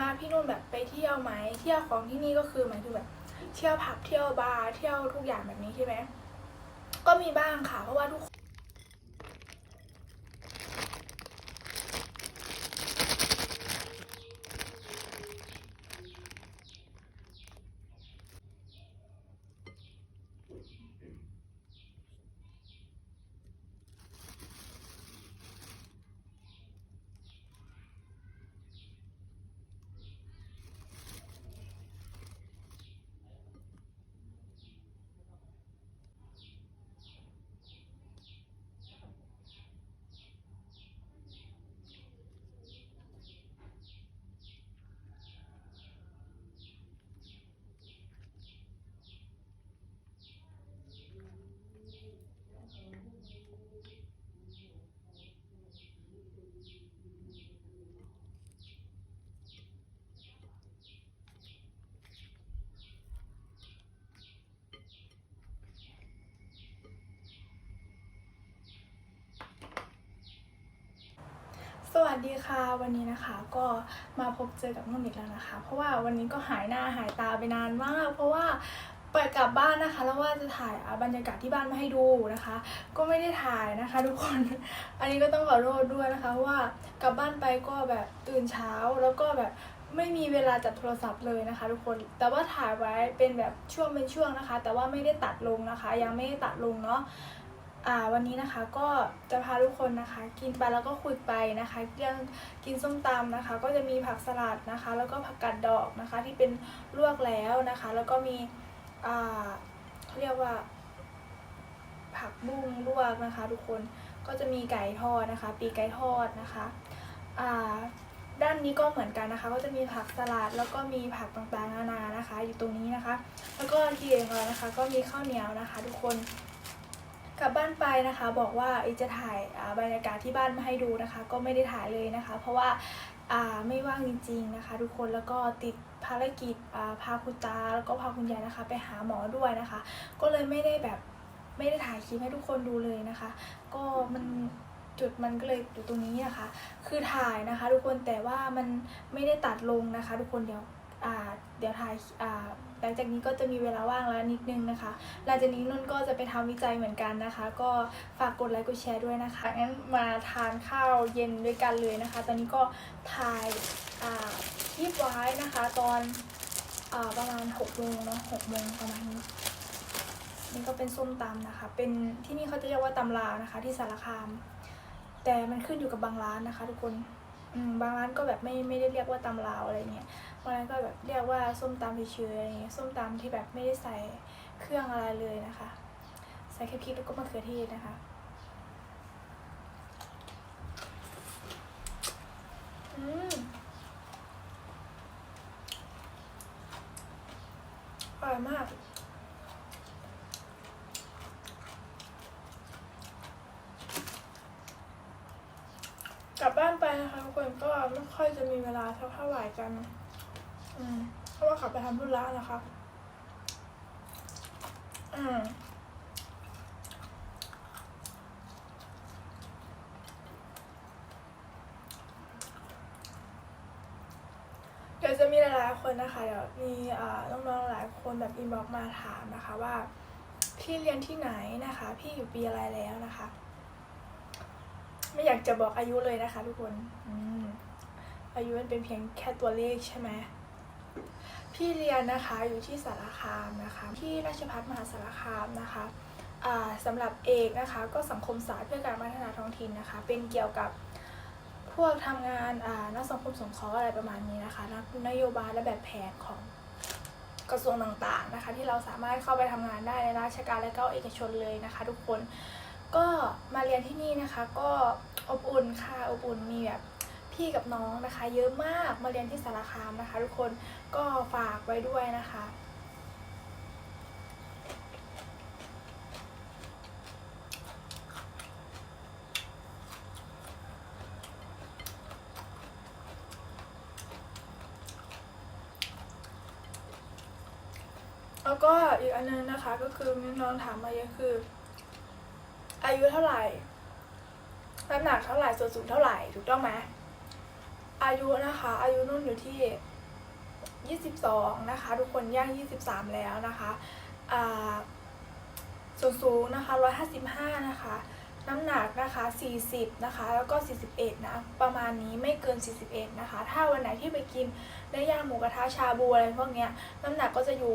มาพี่นุ่นแบบไปเที่ยวไหมเที่ยวของที่นี่ก็คือหมายถึงแบบ เที่ยวผับเที่ยวบาร์เที่ยวทุกอย่างแบบนี้ใช่ไหมก็มีบ้างค่ะ เพราะว่าทุก สวัสดีค่ะวันนี้นะคะก็มาพบเจอกับนุ่นอีกแล้วนะคะ เพราะว่าวันนี้ก็หายหน้าหายตาไปนานมาก เพราะว่าไปกลับบ้านนะคะ แล้วว่าจะถ่ายอะบรรยากาศที่บ้านมาให้ดูนะคะ ก็ไม่ได้ถ่ายนะคะทุกคน อันนี้ก็ต้องขอโทษด้วยนะคะเพราะว่ากลับบ้านไปก็แบบตื่นเช้าแล้วก็แบบไม่มีเวลาจับโทรศัพท์เลยนะคะ ทุกคน แต่ว่าถ่ายไว้เป็นแบบช่วงเป็นช่วงนะคะ แต่ว่าไม่ได้ตัดลงนะคะ ยังไม่ได้ตัดลงเนาะ อ่าวันนี้นะคะก็จะพาทุกคนนะคะ กินไปแล้วก็คุยไปนะคะเรื่องกินส้มตำนะคะ ก็จะมีผักสลัดนะคะ แล้วก็ผักกาดดอกนะคะ ที่เป็นลวกแล้วนะคะ แล้วก็มีอ่าเขาเรียกว่า ผักบุ้งลวกนะคะ ทุกคนก็จะมีไก่ทอดนะคะ ปีกไก่ทอดนะคะอ่าด้านนี้ก็เหมือนกันนะคะ ก็จะมีผักสลัดแล้วก็มีผักต่างๆนานานะคะ อยู่ตรงนี้นะคะ แล้วก็ที่เองเรานะคะ ก็มีข้าวเหนียวนะคะ ทุกคน กลับบ้านไปนะคะ บอกว่าอจะถ่ายาบรรยากาศที่บ้านมาให้ดูนะคะ ก็ไม่ได้ถ่ายเลยนะคะ เพราะว่าาไม่ว่างจริง ๆนะคะ ทุกคนแล้วก็ติดภารกิจาพาคุณตาแล้วก็พาคุณยายนะคะ ไปหาหมอด้วยนะคะ ก็เลยไม่ได้แบบไม่ได้ถ่ายคลิปให้ทุกคนดูเลยนะคะ ก็มันจุดมันก็เลยอยู่ตรงนี้นะคะ คือถ่ายนะคะ ทุกคนแต่ว่ามันไม่ได้ตัดลงนะคะ ทุกคนเดี๋ยวเดี๋ยวถ่าย หลังจากนี้ก็จะมีเวลาว่างแล้วนิดนึงนะคะ หลังจากนี้นุ่นก็จะไปทำวิจัยเหมือนกันนะคะ ก็ฝากกดไลค์กดแชร์ด้วยนะคะงั้นมาทานข้าวเย็นด้วยกันเลยนะคะ ตอนนี้ก็ถ่ายอ่าคลิปไว้นะคะ ตอนอ่าประมาณหกโมงเนาะหกโมงประมาณนี้นี่ก็เป็นส้มตำนะคะ เป็นที่นี่เขาจะเรียกว่าตำลาวนะคะ ที่สารคาม แต่มันขึ้นอยู่กับบางร้านนะคะ ทุกคนบางร้านก็แบบไม่ไม่ได้เรียกว่าตำลาวอะไรเงี้ย บางร้นก็แบบเรียกว่าส้มตำเฉยๆอะไรเงี้ยส้มตำที่แบบไม่ได้ใส่เครื่องอะไรเลยนะคะ ใส่แค่พริกแล้วก็มะเขือเทศนะคะอืมอร่อยมากกลับบ้านไปนะคะทุกคนก็ไม่ค่อยจะมีเวลาสักเท่าไหร่กัน เพราะว่าขับไปทำธุระนะคะอืมเดี๋ยวจะมีหลายๆคนนะคะเดี๋ยวมีอ่าน้องๆหลายคนแบบอินบ็อกมาถามนะคะว่า พี่เรียนที่ไหนนะคะ พี่อยู่ปีอะไรแล้วนะคะ ไม่อยากจะบอกอายุเลยนะคะ ทุกคนออายุมันเป็นเพียงแค่ตัวเลขใช่ไหม พี่เรียนนะคะอยู่ที่สารคามนะคะ ที่ราชภัฏมหาสารคามนะคะสำหรับเอกนะคะก็สังคมศาสตร์เพื่อการพัฒนาท้องถิ่นนะคะ เป็นเกี่ยวกับพวกทำงานนักสังคมสงเคราะห์อะไรประมาณนี้นะคะนักนโยบายและแบบแผนของกระทรวงต่างๆนะคะ ที่เราสามารถเข้าไปทำงานได้ในราชการและก็เอกชนเลยนะคะ ทุกคนก็มาเรียนที่นี่นะคะ ก็อบอุ่นค่ะอบอุ่นมีแบบ พี่กับน้องนะคะ เยอะมากมาเรียนที่สารคามนะคะ ทุกคนก็ฝากไว้ด้วยนะคะแล้วก็อีกอันนึงนะคะก็คือมีน้องถามมาเยอะคือ อายุเท่าไหร่น้ำหนักเท่าไหร่ส่วนสูงเท่าไหร่ถูกต้องไหม อายุนะคะ อายุนุ่นอยู่ที่ 22 นะคะ ทุกคนย่าง 23 แล้วนะคะอ่าส่วนสูงนะคะ 155 นะคะ น้ำหนักนะคะ 40 นะคะ แล้วก็ 41 นะ ประมาณนี้ไม่เกิน 41 นะคะ ถ้าวันไหนที่ไปกินได้ย่างหมูกระทะชาบูอะไรพวกเนี้ย น้ำหนักก็จะอยู่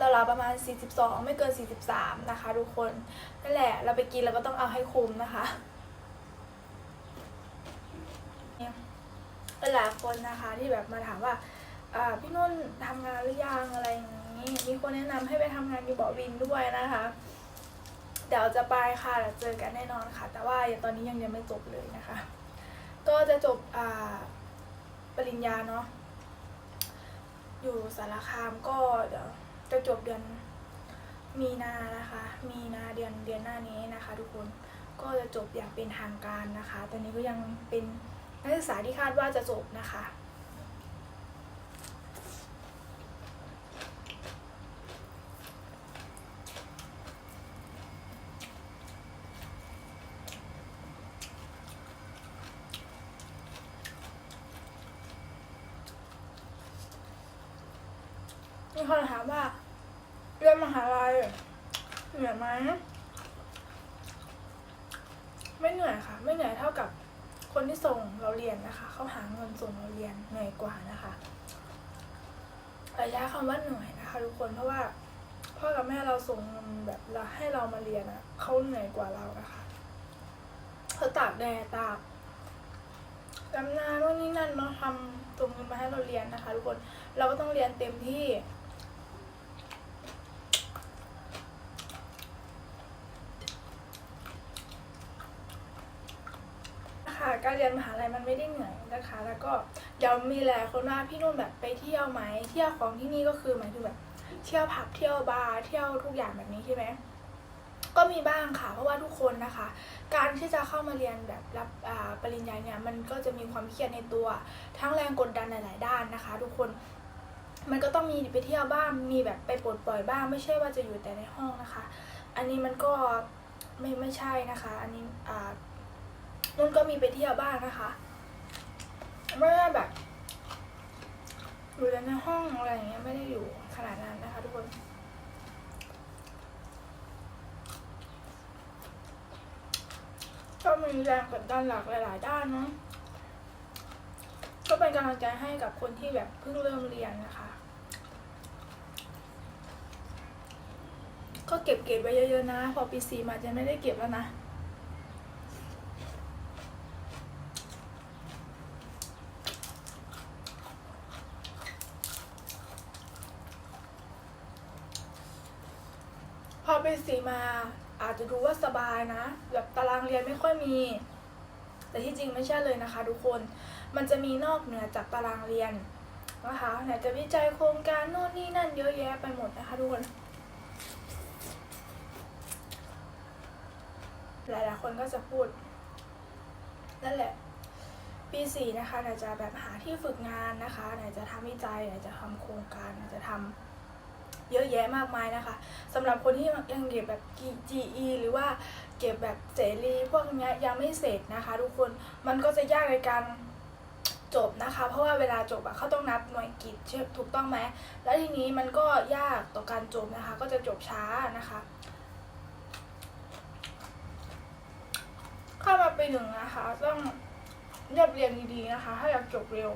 ราวๆประมาณ 42 ไม่เกิน 43 นะคะ ทุกคน นั่นแหละ เราไปกินเราก็ต้องเอาให้คุ้มนะคะ หลายคนนะคะที่แบบมาถามว่าพี่นุ่นทำงานหรือยังอะไรอย่างนี้ มีคนแนะนำให้ไปทำงานอยู่เบาะวินด้วยนะคะ เดี๋ยวจะไปค่ะเดี๋ยวเจอกันแน่นอนค่ะ แต่ว่าอย่างตอนนี้ยังเรียนไม่จบเลยนะคะ ก็จะจบปริญญาเนาะอยู่สารคามก็เดี๋ยวจะจบเดือนมีนานะคะ มีนาเดือนเดือนหน้านี้นะคะ ทุกคนก็จะจบอย่างเป็นทางการนะคะ ตอนนี้ก็ยังเป็น กศึกษาที่คาดว่าจะจบนะคะ มีคนถามว่าเรียนมหาลัยเหนื่อยไหมไม่เหนื่อยค่ะ ไม่เหนื่อยเท่ากับ คนที่ส่งเราเรียนนะคะเขาหาเงินส่งเราเรียนเหนื่อยกว่านะคะระยะคำว่าเหนื่อยนะคะทุกคนเพราะว่าพ่อกับแม่เราส่งแบบเราให้เรามาเรียนอะเขาเหนื่อยกว่าเรานะคะเขาตากแดดตากดำนาโน่นนี่นั่นเนาะทำส่งเงินมาให้เราเรียนนะคะทุกคนเราก็ต้องเรียนเต็มที่ ค่ะกา รียนมหาลัยมันไม่ได้เหนื่อยนะคะ แล้วก็เดี๋ยวมีหลายคนว่าพี่นุ่นแบบไปเที่ยวไหมเที่ยวของที่นี่ก็คือหมายถึงแบบเที่ยวผับเที่ยวบาร์เที่ยวทุกอย่างแบบนี้ใช่ไหมก็มีบ้างค่ะ เพราะว่าทุกคนนะคะ การที่จะเข้ามาเรียนแบบรับปริญญาเนี่ยมันก็จะมีความเครียดในตัว ทั้งแรงกดดันหลาย ๆ ด้านนะคะ ทุกคนมันก็ต้องมีไปเที่ยวบ้างมีแบบไปปลดปล่อยบ้าง ไม่ใช่ว่าจะอยู่แต่ในห้องนะคะ อันนี้มันก็ไม่ไม่ใช่นะคะ อันนี้อ่า นุ่นก็มีไปเที่ยวบ้างนะคะไม่ได้แบบอยู่ในห้องอะไรอย่างเงี้ยไม่ได้อยู่ขนาดนั้นนะคะทุกคนก็มีแรงกดดันหลากหลาย ๆ ด้านเนาะก็เป็นกำลังใจให้กับคนที่แบบเพิ่งเริ่มเรียนนะคะ ก็เก็บเกรดไว้เยอะ ๆ นะ พอปีสี่มาจะไม่ได้เก็บแล้วนะ พอเป็นสีมาอาจจะดูว่าสบายนะ แบบตารางเรียนไม่ค่อยมี แต่ที่จริงไม่ใช่เลยนะคะ ทุกคนมันจะมีนอกเหนือจากตารางเรียนนะคะไหนจะวิจัยโครงการโน่นนี่นั่นเยอะแยะไปหมดนะคะทุกคนหลายๆคนก็จะพูดนั่นแหละปีสี่นะคะไหนจะแบบหาที่ฝึกงานนะคะไหนจะทำวิจัยไหนจะทำโครงการไหนจะทำ เยอะแยะมากมายนะคะสำหรับคนที่ยังเก็บแบบ GE หรือว่าเก็บแบบเสรีพวกนี้ยังไม่เสร็จนะคะ ทุกคนมันก็จะยากในการจบนะคะ เพราะว่าเวลาจบอะเขาต้องนับหน่วยกิจใช่ถูกต้องไหมแล้วทีนี้มันก็ยากต่อการจบนะคะ ก็จะจบช้านะคะเข้ามาปีหนึ่งนะคะ ต้องเรียบเรียงดีๆนะคะ ถ้าอยากจบเร็ว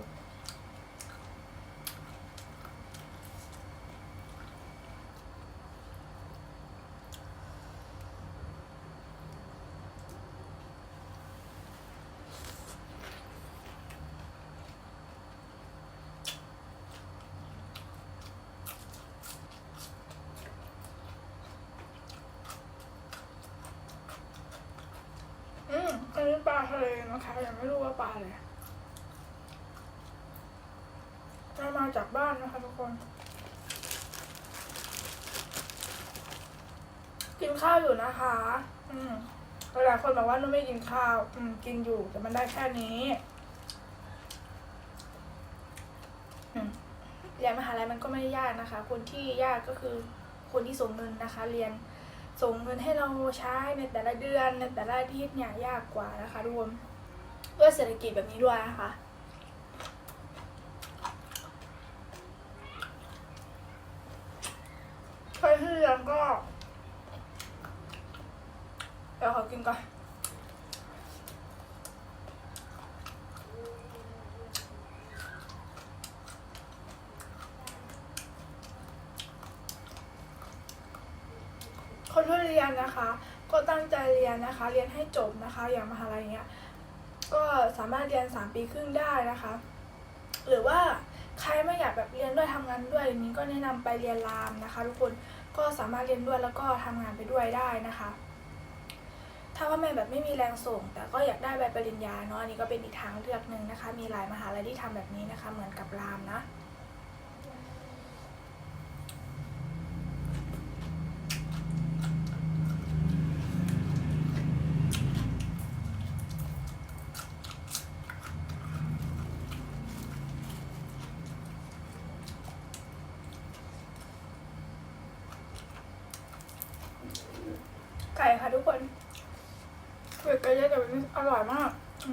อันนี้ปลาทะเลนะคะยังไม่รู้ว่าปลาอะไรเรามาจากบ้านนะคะทุกคน กินข้าวอยู่นะคะ อืมหลายคนบอกว่านุ่นไม่กินข้าว อืม กินอยู่แต่มันได้แค่นี้อืมเรียนมหาลัยมันก็ไม่ได้ยากนะคะ คนที่ยากก็คือคนที่ส่งเงินนะคะ เรียน ส่งเงินให้เราใช้ในแต่ละเดือนในแต่ละอาทิตย์เนี่ยยากกว่านะคะรวมด้วยเศรษฐกิจแบบนี้ด้วยนะคะ รุ่นเรียนนะคะ ก็ตั้งใจเรียนนะคะ เรียนให้จบนะคะ อย่างมหาลัยเนี้ยก็สามารถเรียน 3 ปีครึ่งได้นะคะ หรือว่าใครไม่อยากแบบเรียนด้วยทำงานด้วยอย่างนี้ก็แนะนำไปเรียนรามนะคะ ทุกคนก็สามารถเรียนด้วยแล้วก็ทำงานไปด้วยได้นะคะ ถ้าว่าแม่แบบไม่มีแรงส่ง แต่ก็อยากได้ใบปริญญาเนาะอันนี้ก็เป็นอีกทางเลือกหนึ่งนะคะ มีหลายมหาลัยที่ทำแบบนี้นะคะ เหมือนกับรามนะ ไก่ค่ะทุกคนเผ็ดไก่เย อร่อยมากอื